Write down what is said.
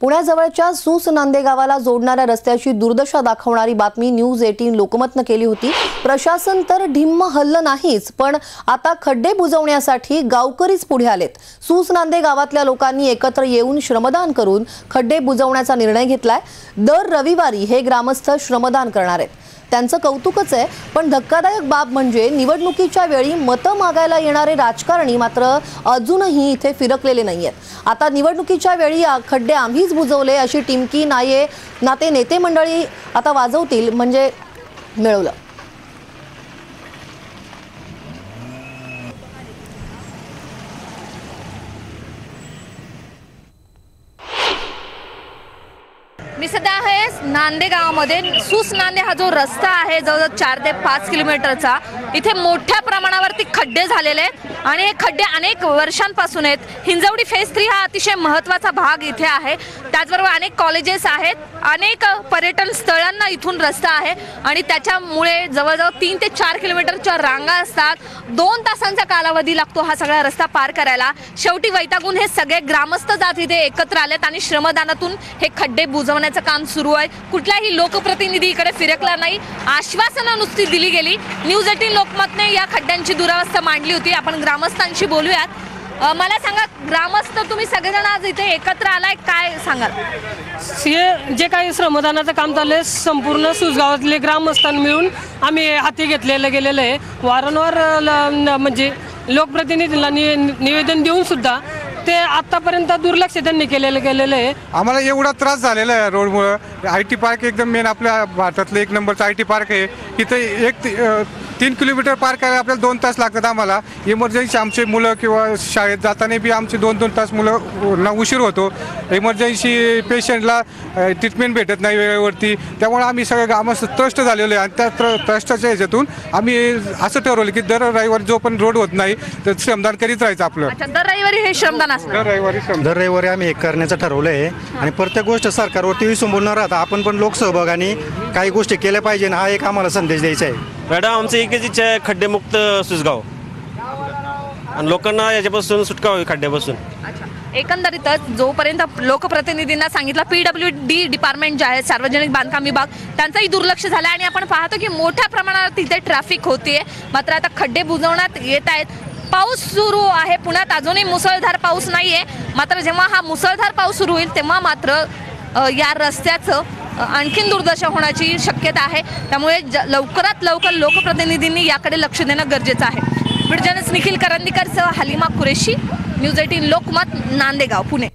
पुण्याजवळच्या सूस नांदे गावाला जोडणाऱ्या रस्त्याची दुर्दशा दाखवणारी बातमी न्यूज एटीन लोकमतनं केली होती. प्रशासन तर ढिम्म हल्लं नाहीच पण आता खड्डे बुजवण्यासाठी गावकरीच पुढे आलेत. सूस नांदे गावातल्या लोकांनी एकत्र येऊन श्रमदान करून खड्डे बुजवण्याचा निर्णय घेतलाय. दर रविवारी हे ग्रामस्थ श्रमदान करणार आहेत. त्यांचं कौतुकच आहे. पण धक्कादायक बाब म्हणजे निवडणुकीच्या वेळी मतं मागायला येणारे राजकारणी मात्र अजूनही इथे फिरकलेले नाहीयेत. आता निवडणुकीच्या वेळी खड्डे आम्हीच बुजवले अशी टिमकी नाये नाते नेते मंडळी आता वाजवतील म्हणजे मिळवलं. मी सध्या आहे नांदे गावामध्ये. सुस नांदे हा जो रस्ता आहे जवळजवळ चार ते पाच किलोमीटरचा इथे मोठ्या प्रमाणावरती खड्डे झालेले आहेत. आणि हे खड्डे अनेक वर्षांपासून आहेत. हिंजवडी फेज थ्री हा अतिशय महत्त्वाचा भाग इथे आहे. त्याचबरोबर अनेक कॉलेजेस आहेत. अनेक पर्यटन स्थळांना इथून रस्ता आहे. आणि त्याच्यामुळे जवळजवळ तीन ते चार किलोमीटरच्या रांगा असतात. दोन तासांचा कालावधी लागतो हा सगळा रस्ता पार करायला. शेवटी वैतागून हे सगळे ग्रामस्थ जात इथे एकत्र आलेत आणि श्रमदानातून हे खड्डे बुजवण्याचं काम सुरू आहे. कुठलाही लोकप्रतिनिधी इकडे फिरकला नाही. आश्वासनं नुसती दिली गेली. न्यूज एटीन लोकमतने या खड्ड्यांची दुरावस्था मांडली होती. आपण ग्रामस्थांशी बोलूयात. अ, मला सांगा ग्रामस्थ तुम्ही सगळेजण आज इथे एकत्र आलाय काय सांगाल? हे जे काही श्रमदानाचं काम चाललंय संपूर्ण सुजगावातले ग्रामस्थान मिळून आम्ही हाती घेतलेलं गेलेलं आहे. वारंवार ल- न- म्हणजे लोकप्रतिनिधींना नि- निवेदन देऊन सुद्धा ते आतापर्यंत दुर्लक्ष त्यांनी केलेलं गेलेलं आहे. आम्हाला एवढा त्रास झालेला आहे रोडमुळं. आय टी पार्क एकदम मेन आपल्या भारतातलं एक नंबरचं आय टी पार्क आहे. इथं एक तीन किलोमीटर पार करायला आपल्याला दोन तास लागतात आम्हाला. इमर्जन्सी आमचे मुलं किंवा शाळेत जाताना बी आमचे दोन दोन तास मुलं ना उशीर होतो. इमर्जन्सी पेशंटला ट्रीटमेंट भेटत नाही वेळेवरती. त्यामुळे आम्ही सगळे ग्रामस्थ त्रस्त झालेलो आहे. आणि त्या त्र ट्रस्टाच्या ह्याच्यातून आम्ही असं ठरवलं की दर रविवारी जो पण रोड होत नाही तर श्रमदान करीत राहायचं आपलं. अच्छा दर रविवारी हे श्रमदान असणार. दर रविवारी श्रमदान. दर रविवारी आम्ही एक करण्याचं ठरवलं आहे आणि प्रत्येक गोष्ट सरकारवरती विसंबून न राहता. आपण पण लोकसहभागाने काही गोष्टी केल्या पाहिजे हा एक आम्हाला संदेश द्यायचा आहे. मॅडम आमचं एकच इच्छा आहे खड्डेमुक्त सुसगाव आणि लोकांना याच्यापासून सुटका व्हावी खड्ड्यापासून. अच्छा. एकंदरीतच जोपर्यंत लोकप्रतिनिधींना सांगितलं पीडब्ल्यू डी डिपार्टमेंट जे आहे सार्वजनिक बांधकाम विभाग त्यांचंही दुर्लक्ष झालं आणि आपण पाहतो की मोठ्या प्रमाणावर तिथे ट्रॅफिक होतीये. मात्र आता खड्डे बुजवण्यात येत आहेत. पाऊस सुरू आहे. पुण्यात अजूनही मुसळधार पाऊस नाहीये. मात्र जेव्हा हा मुसळधार पाऊस सुरू होईल तेव्हा मात्र या रस्त्याचं आणखीन दुर्दशा होण्याची शक्यता आहे. त्यामुळे ज- लवकरात लवकर लोकप्रतिनिधींनी याकडे लक्ष देणं गरजेचं आहे. ब्रिजनस निखिल करंदीकरसह हलिमा कुरेशी न्यूज एटीन लोकमत नांदेगाव पुणे.